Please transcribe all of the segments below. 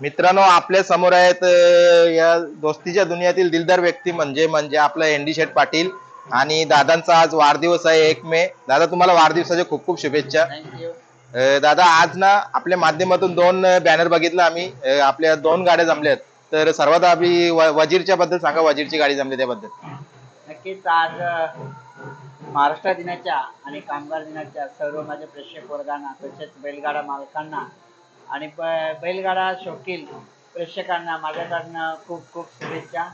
मित्रांनो आपल्यासमोर आहेत या दोस्तीच्या दुनियातील दिलदार व्यक्ती म्हणजे म्हणजे आपलं एनडी शेठ पाटील आणि दादांचा आज वाढदिवस आहे एक मे. दादा तुम्हाला वाढदिवसाच्या खूप खूप शुभेच्छा. अं, दादा आज ना आपल्या माध्यमातून दोन बॅनर बघितलं आम्ही. अं, आपल्या दोन गाड्या जमल्यात. तर सर्वात आधी व- वजीरच्या बद्दल सांगा वजीरची गाडी जमली त्याबद्दल. नक्कीच आज अ, महाराष्ट्र दिनाच्या आणि कामगार दिनाच्या सर्व माझ्या प्रेक्षक वर्गांना तसेच बैलगाडा मालकांना आणि बैलगाडा शोकील प्रेक्षकांना माझ्याकडनं खूप खूप शुभेच्छा.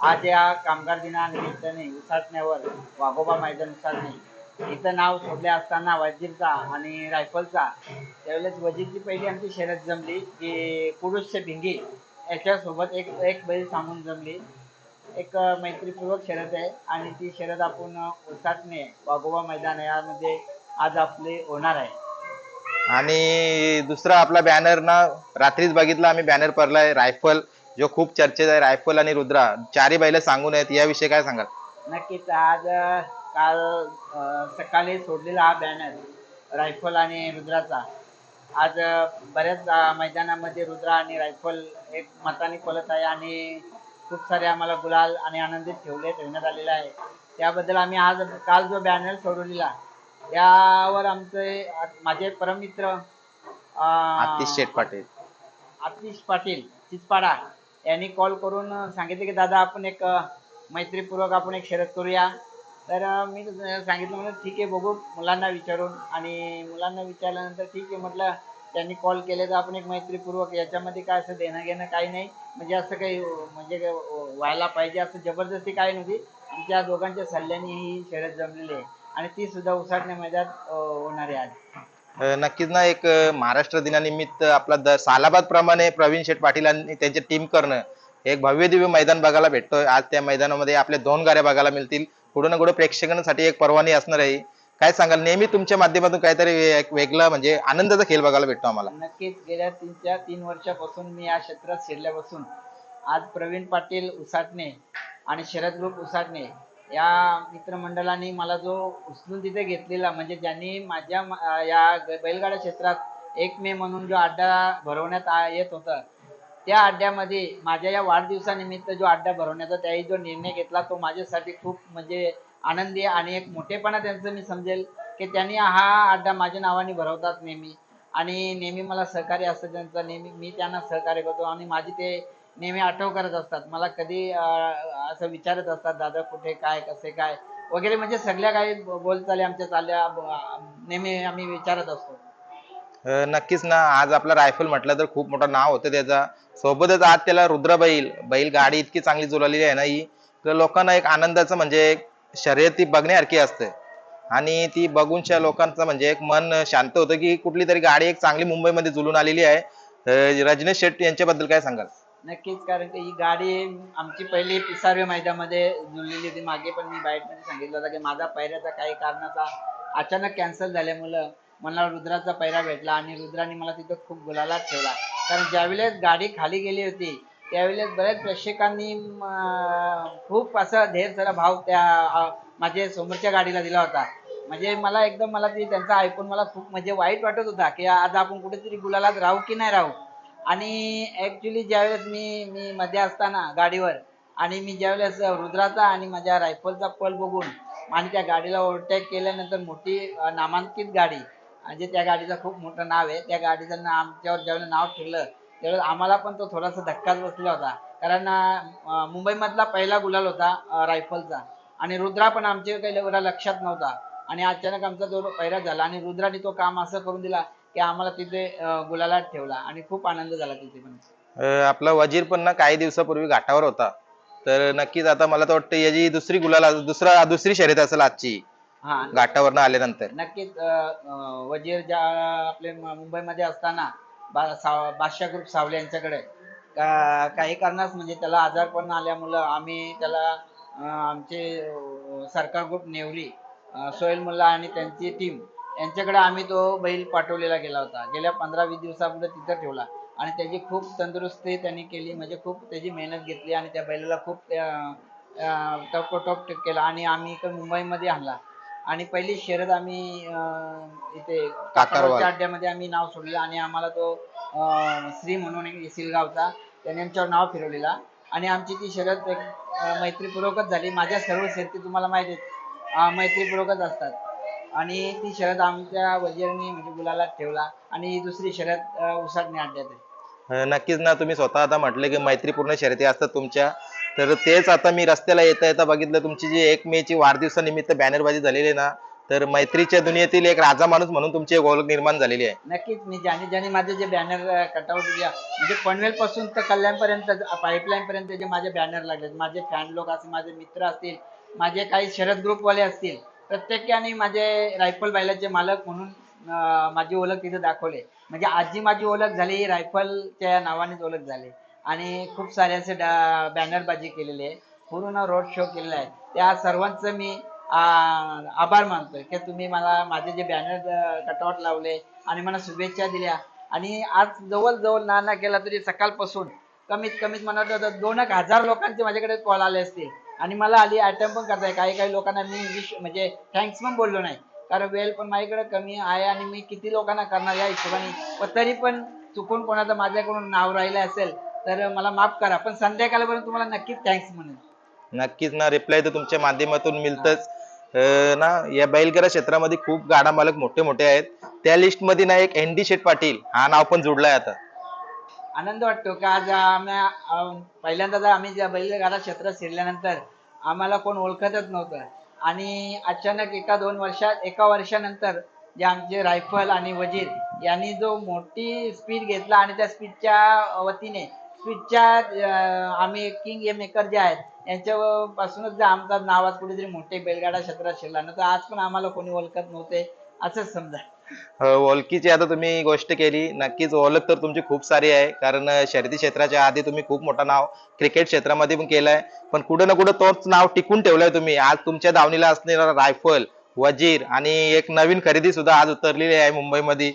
आज या कामगार दिनानिमित्ताने उसाटण्यावर वाघोबा मैदान उसाटणे इथं नाव सोडले असताना वजीरचा आणि रायफलचा त्यावेळेस वजीरची पहिली आमची शर्यत जमली की पुरुष भिंगी. याच्यासोबत एक एक बैल सांगून जमली. एक मैत्रीपूर्वक शर्यत आहे आणि ती शर्यत आपण अ, उसाटणे वाघोबा मैदान यामध्ये आज आपले होणार आहे. आणि दुसरा आपला बॅनर ना रात्रीच बघितला आम्ही बॅनर पडलाय रायफल जो खूप चर्चेत आहे रायफल आणि रुद्रा. चारही बैल सांगून आहेत याविषयी काय सांगाल? नक्कीच आज अ, काल अ, सकाळी सोडलेला हा बॅनर रायफल आणि रुद्राचा. आज अ, बऱ्याच अ, मैदानामध्ये रुद्रा आणि रायफल एक मताने पलत आहे आणि खूप सारे आम्हाला गुलाल आणि आनंदित ठेवले ठेवण्यात आलेला आहे. त्याबद्दल आम्ही आज काल जो बॅनर सोडवलेला त्यावर आमचे माझे परममित्र आतिश शेठ पाटील. आतिश पाटील चिचपाडा यांनी कॉल करून सांगितले की दादा आपण एक मैत्रीपूर्वक आपण एक शर्यत करूया. तर मी सांगितलं म्हणलं ठीक आहे बघू मुलांना विचारून. आणि मुलांना विचारल्यानंतर ठीक आहे म्हटलं त्यांनी कॉल केले तर आपण एक मैत्रीपूर्वक याच्यामध्ये काय असं देणं घेणं काही नाही. म्हणजे असं काही म्हणजे व्हायला पाहिजे असं जबरदस्ती काही नव्हती. आमच्या दोघांच्या सल्ल्याने ही शर्यत जमलेली आहे. आणि ती सुद्धा उसाटण्या मैदानात होणार आहे आज. नक्कीच ना एक महाराष्ट्र दिनानिमित्त आपला द सालाबाद प्रमाणे प्रवीण शेठ पाटील आणि त्यांची टीम करणं एक भव्य दिव्य मैदान बघायला भेटतोय. आज त्या मैदानामध्ये आपल्या दोन गाड्या बघायला मिळतील. कुठं ना कुठं प्रेक्षकांसाठी एक परवानगी असणार आहे. काय सांगाल? नेहमी तुमच्या माध्यमातून काहीतरी वे- एक वेगळा म्हणजे आनंदाचा खेळ बघायला भेटतो आम्हाला. नक्कीच गेल्या तीन चार तीन वर्षापासून मी या क्षेत्रात शिरल्यापासून आज प्रवीण पाटील उसाटणे आणि शरद ग्रुप उसाटणे या मित्रमंडळाने मला जो उचलून तिथे घेतलेला म्हणजे ज्यांनी माझ्या या बैलगाडा क्षेत्रात एक मे म्हणून जो अड्डा भरवण्यात येत होता त्या अड्ड्यामध्ये माझ्या या वाढदिवसानिमित्त जो अड्डा भरवण्याचा त्याही जो निर्णय घेतला तो माझ्यासाठी खूप म्हणजे आनंदी आणि एक मोठेपणा त्यांचं मी समजेल की त्यांनी हा अड्डा माझ्या नावाने भरवतात नेहमी. आणि नेहमी मला सहकार्य असतं त्यांचं नेहमी मी त्यांना सहकार्य करतो आणि माझी ते नेहमी आठव करत असतात. मला कधी असं विचारत असतात दादा कुठे काय? कसे काय? वगैरे म्हणजे सगळ्या काही बोलचाली आमच्या चालल्या नेहमी आम्ही विचारत असतो. नक्कीच ना. आज आपला रायफल म्हटलं तर खूप मोठं नाव होतं त्याचा. सोबतच आज त्याला रुद्र बैल बैल गाडी इतकी चांगली जुळलेली आहे ना ही लोकांना एक आनंदाचं म्हणजे एक शर्यती बघण्यासारखी असते. आणि ती बघूनच्या लोकांचं म्हणजे एक मन शांत होतं की कुठली तरी गाडी एक चांगली मुंबईमध्ये जुलून आलेली आहे. रजनीश शेट्टी यांच्याबद्दल काय सांगाल? नक्कीच कारण की ही गाडी आमची पहिली पिसारवे मैदानामध्ये जुळलेली होती. मागे पण मी बाईटमध्ये सांगितलं होतं की माझा पैऱ्याचा काही कारणाचा अचानक कॅन्सल झाल्यामुळं मला रुद्राचा पैरा भेटला आणि रुद्राने मला तिथं खूप गुलालात ठेवला. कारण ज्यावेळेस गाडी खाली गेली होती त्यावेळेस बऱ्याच प्रेक्षकांनी खूप असा ढेर सारा भाव त्या माझ्या समोरच्या गाडीला दिला होता. म्हणजे मला एकदम मला ते त्यांचा ऐकून मला खूप म्हणजे वाईट वाटत होता की आज आपण कुठेतरी गुलालात राहू की नाही राहू. आणि ऍक्च्युली ज्यावेळेस मी मी मध्ये असताना गाडीवर आणि मी ज्यावेळेस रुद्राचा आणि माझ्या रायफलचा पल बघून आणि त्या गाडीला ओव्हरटेक केल्यानंतर मोठी नामांकित गाडी म्हणजे त्या गाडीचं खूप मोठं नाव आहे. त्या गाडीचं आमच्यावर ज्यावेळेस नाव ठेवलं त्यावेळेस आम्हाला पण तो थोडासा धक्काच बसला होता. कारण मुंबईमधला पहिला गुलाल होता रायफलचा आणि रुद्रा पण आमच्या काही एवढा लक्षात नव्हता. आणि अचानक आमचा जो पहिरा झाला आणि रुद्राने तो काम असं करून दिला की आम्हाला तिथे गुलालात ठेवला आणि खूप आनंद झाला तिथे पण. आपला वजीर पण ना काही दिवसापूर्वी घाटावर होता. तर नक्कीच आता मला तर वाटतं याची दुसरी गुलाल दुसरा दुसरी शर्यत असेल आजची. हा. घाटावरनं आल्यानंतर. नक्कीच वजीर ज्या आपले मुंबईमध्ये असताना बादशाह ग्रुप सावले यांच्याकडे काही कारणास म्हणजे त्याला आजारपण आल्यामुळं आम्ही त्याला आमचे सरकार ग्रुप नेवरी सोहेल मुल्ला आणि त्यांची टीम यांच्याकडे आम्ही तो बैल पाठवलेला गेला होता. गेल्या पंधरा वीस दिवसामध्ये तिथं ठेवला. आणि त्याची खूप तंदुरुस्ती त्यांनी केली. म्हणजे खूप त्याची मेहनत घेतली आणि त्या बैलाला खूप टपोटप केला आणि आम्ही इकडे मुंबईमध्ये आणला. आणि पहिली शर्यत आम्ही इथे काकारवाल. काकारवालच्या अड्ड्यामध्ये आम्ही नाव सोडलं आणि आम्हाला तो श्री म्हणून एक सिलगावचा त्याने आमच्यावर नाव फिरवलेला. आणि आमची ती शर्यत मैत्रीपूर्वकच झाली. माझ्या सर्व शर्यती तुम्हाला माहिती आहेत. मैत्रीपूर्वकच असतात. आणि ती शर्यत आमच्या वजीरनी म्हणजे गुलाला ठेवला आणि दुसरी शर्यत अं, आहे अं, नक्कीच ना तुम्ही स्वतः आता म्हटले की मैत्रीपूर्ण शर्यती असतात तुमच्या. तर तेच आता मी रस्त्याला येता येता बघितलं तुमची जी एक मे ची वाढदिवसानिमित्त बॅनरबाजी झालेली आहे ना तर मैत्रीच्या दुनियेतील एक राजा माणूस म्हणून तुमची एक ओळख निर्माण झालेली आहे. नक्कीच मी ज्याने ज्याने माझे जे बॅनर कटआउट म्हणजे पनवेल पासून तर कल्याणपर्यंत पाईपलाईन पर्यंत जे माझे बॅनर लागलेत माझे फॅन लोक असतील माझे मित्र असतील माझे काही शरद ग्रुपवाले असतील प्रत्येकाने माझे रायफल बैलाचे मालक म्हणून अं, माझी ओळख तिथे दाखवले. म्हणजे आजी माझी ओळख झाली रायफलच्या नावानेच ओळख झाली. आणि खूप सारे असे बॅनरबाजी केलेली आहे पूर्ण रोड शो केलेला आहे. त्या सर्वांचं मी आ- आभार मानतोय की तुम्ही मला माझे जे बॅनर कटआउट लावले आणि मला शुभेच्छा दिल्या. आणि आज जवळजवळ ना ना केला तरी सकाळपासून कमीत कमीत मला वाटतं दोन एक हजार लोकांचे माझ्याकडे कॉल आले असतील. आणि मला आली अटेम्प पण करताय काही काही लोकांना मी विश म्हणजे थँक्स पण बोललो नाही. कारण वेळ पण माझ्याकडे कमी आहे आणि मी किती लोकांना करणार या हिशोबाने. पण तरी पण चुकून कोणाचं माझ्याकडून नाव राहिलं असेल तर मला माफ करा. पण संध्याकाळपर्यंत तुम्हाला नक्कीच थँक्स म्हणेन. नक्कीच ना रिप्लाय तर तुमच्या माध्यमातून मिळतच. ना या बैलगाडा क्षेत्रामध्ये खूप गाडा मालक मोठे मोठे आहेत. त्या लिस्टमध्ये ना एक एन डी शेठ पाटील हा नाव पण जोडलाय आता. आनंद वाटतो का? आज आम्ही अं, पहिल्यांदा जर आम्ही ज्या बैलगाडा क्षेत्रात शिरल्यानंतर आम्हाला कोण ओळखतच नव्हतं. आणि अचानक एका दोन वर्षात एका वर्षानंतर जे आमचे रायफल आणि वजीर यांनी जो मोठी स्पीड घेतला आणि त्या स्पीडच्या वतीने स्पीडच्या आम्ही किंग ए मेकर जे आहेत यांच्यापासूनच जर जे आमचा नावात कुठेतरी मोठे बैलगाडा क्षेत्रात शिरला. ना तर आज पण आम्हाला कोणी ओळखत नव्हते असंच समजा ओळखीची आता तुम्ही गोष्ट केली. नक्कीच ओळख तर तुमची खूप सारी आहे. कारण शर्यती क्षेत्राच्या आधी तुम्ही खूप मोठं नाव क्रिकेट क्षेत्रामध्ये पण केलंय. पण कुठं ना कुठं तोच नाव टिकून ठेवलंय तुम्ही. आज तुमच्या दावणीला असलेला रायफल वजीर आणि एक नवीन खरेदी सुद्धा आज उतरलेली आहे मुंबईमध्ये.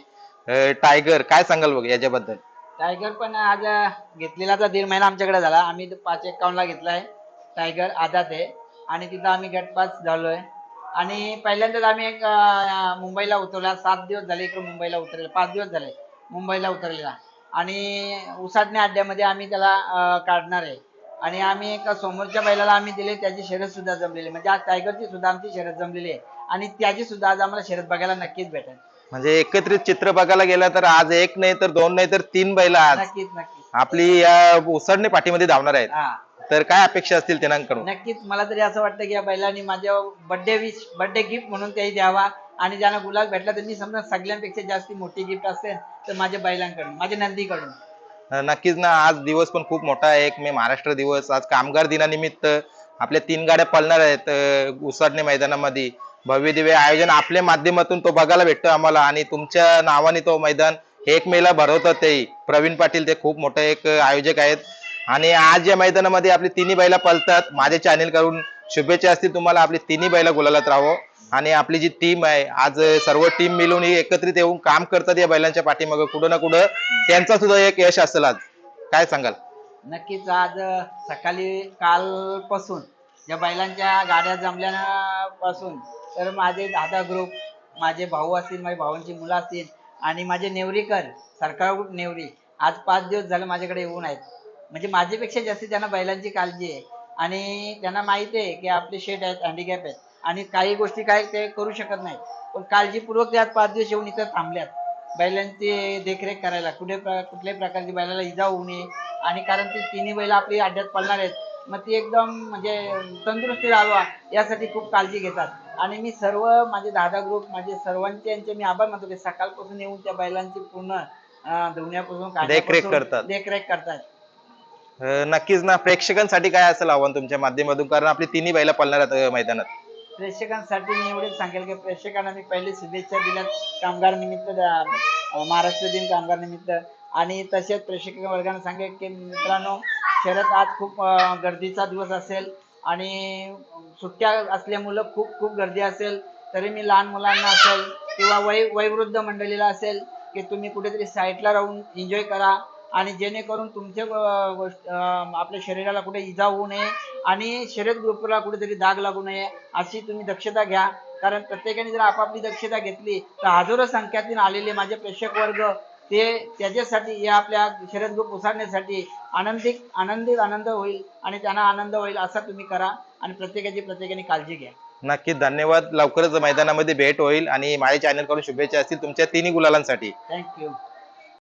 टायगर काय सांगाल बघ याच्याबद्दल? टायगर पण आज घेतलेला तर दीड महिना आमच्याकडे झाला. आम्ही पाच ला घेतलाय. टायगर आदात आहे. आणि तिथं आम्ही गटपास झालोय. आणि पहिल्यांदाच आम्ही एक अं, मुंबईला उतरला. सात दिवस झाले इकडे मुंबईला उतरलेला. पाच दिवस झाले मुंबईला उतरलेला. आणि उसाटणे अड्ड्यामध्ये आम्ही त्याला अं, काढणार आहे. आणि आम्ही एका समोरच्या बैलाला आम्ही दिले त्याची शर्यत सुद्धा जमलेली. म्हणजे आज टायगरची सुद्धा आमची शर्यत जमलेली आहे. आणि त्याची सुद्धा आज आम्हाला शर्यत बघायला नक्कीच भेटेल. म्हणजे एकत्रित चित्र बघायला गेलं तर आज एक नाही तर दोन नाही तर तीन बैल आज नक्कीच नक्कीच. आपली या उसडणे पाठीमध्ये धावणार आहेत. हा. तर काय अपेक्षा असतील त्यांच्याकडून नक्कीच. मला तरी असं वाटतं की या बैलांनी माझ्या बर्थडे विश बर्थडे गिफ्ट म्हणून त्याही द्यावा. आणि ज्यांना गुलाल भेटला त्यांनी समजा सगळ्यांपेक्षा जास्ती मोठी गिफ्ट असेल तर माझ्या बैलांकडून माझ्या नंदीकडून. नक्कीच ना. आज दिवस पण खूप मोठा आहे. एक मे महाराष्ट्र दिवस. आज कामगार दिनानिमित्त आपल्या तीन गाड्या पळणार आहेत अं, उसाटणे मैदानामध्ये. भव्य दिव्य आयोजन आपल्या माध्यमातून तो बघायला भेटतो आम्हाला. आणि तुमच्या नावाने तो मैदान एक मेला भरवतात ते. प्रवीण पाटील ते खूप मोठे एक आयोजक आहेत. आणि आज या मैदानामध्ये आपली तिन्ही बैला पलतात. माझ्या चॅनेल करून शुभेच्छा असतील तुम्हाला आपली तिन्ही बैला गुलालात राहावं. आणि आपली जी टीम आहे आज सर्व टीम मिळून ही एकत्रित येऊन काम करतात या बैलांच्या पाठीमागं. कुठं ना कुठं त्यांचा सुद्धा एक यश असेल आज. काय सांगाल? नक्कीच आज सकाळी कालपासून या बैलांच्या गाड्या जमल्यापासून तर माझे दादा ग्रुप माझे भाऊ असतील माझ्या भावांची मुलं असतील आणि माझे नेवरीकर सरकार नेवरी आज पाच दिवस झाले माझ्याकडे येऊन आहेत. म्हणजे माझ्यापेक्षा जास्त त्यांना बैलांची काळजी आहे आणि त्यांना माहिती आहे की आपले शेट आहेत हँडिकॅप आहेत आणि काही गोष्टी काय ते करू शकत नाही पण काळजीपूर्वक ते आज पाच दिवस येऊन इथं थांबल्यात. बैलांची देखरेख करायला कुठे प्र- कुठल्याही प्रकारची बैलाला इजा होऊ नये. आणि कारण ती तिन्ही बैल आपली अड्ड्यात पळणार आहेत मग ती एकदम म्हणजे तंदुरुस्ती राहावा यासाठी खूप काळजी घेतात. आणि मी सर्व माझे दादा ग्रुप माझे सर्वांचे यांचे मी आभार मानतो की सकाळपासून येऊन त्या बैलांची पूर्ण धुण्यापासून देखरेख करतात. देखरेख करतात. नक्कीच ना. प्रेक्षकांसाठी काय असेल आव्हान तुमच्या माध्यमातून? कारण आपली तिन्ही बैला पळणार आहेत मैदानात. प्रेक्षकांसाठी मी एवढेच सांगेल की प्रेक्षकांना मी पहिले शुभेच्छा दिल्या कामगार निमित्त अं, महाराष्ट्र दिन कामगार निमित्त. आणि तसेच प्रेक्षक वर्गाने सांगेल की मित्रांनो शरद आज खूप अं, गर्दीचा दिवस असेल. आणि सुट्ट्या असल्यामुळं खूप खूप गर्दी असेल. तरी मी लहान मुलांना असेल किंवा वय वयवृद्ध मंडळीला असेल की तुम्ही कुठेतरी साईडला राहून एन्जॉय करा. आणि जेणेकरून गोष्ट अं, आपल्या शरीराला कुठे इजा होऊ नये आणि शर्यत ग्रुपला कुठेतरी दाग लागू नये अशी तुम्ही दक्षता घ्या. कारण प्रत्येकाने जर आपापली दक्षता घेतली तर हजारो संख्यातून आलेले माझे प्रेक्षक वर्ग ते त्याच्यासाठी या आपल्या शरद ग्रुप उसारण्यासाठी आनंदी आनंदी आनंद होईल आणि त्यांना आनंद होईल असा तुम्ही करा आणि प्रत्येकाची प्रत्येकाने काळजी घ्या. नक्कीच धन्यवाद. लवकरच मैदानामध्ये भेट होईल आणि माझ्या चॅनलकडून शुभेच्छा असतील तुमच्या तिन्ही गुलालांसाठी. थँक्यू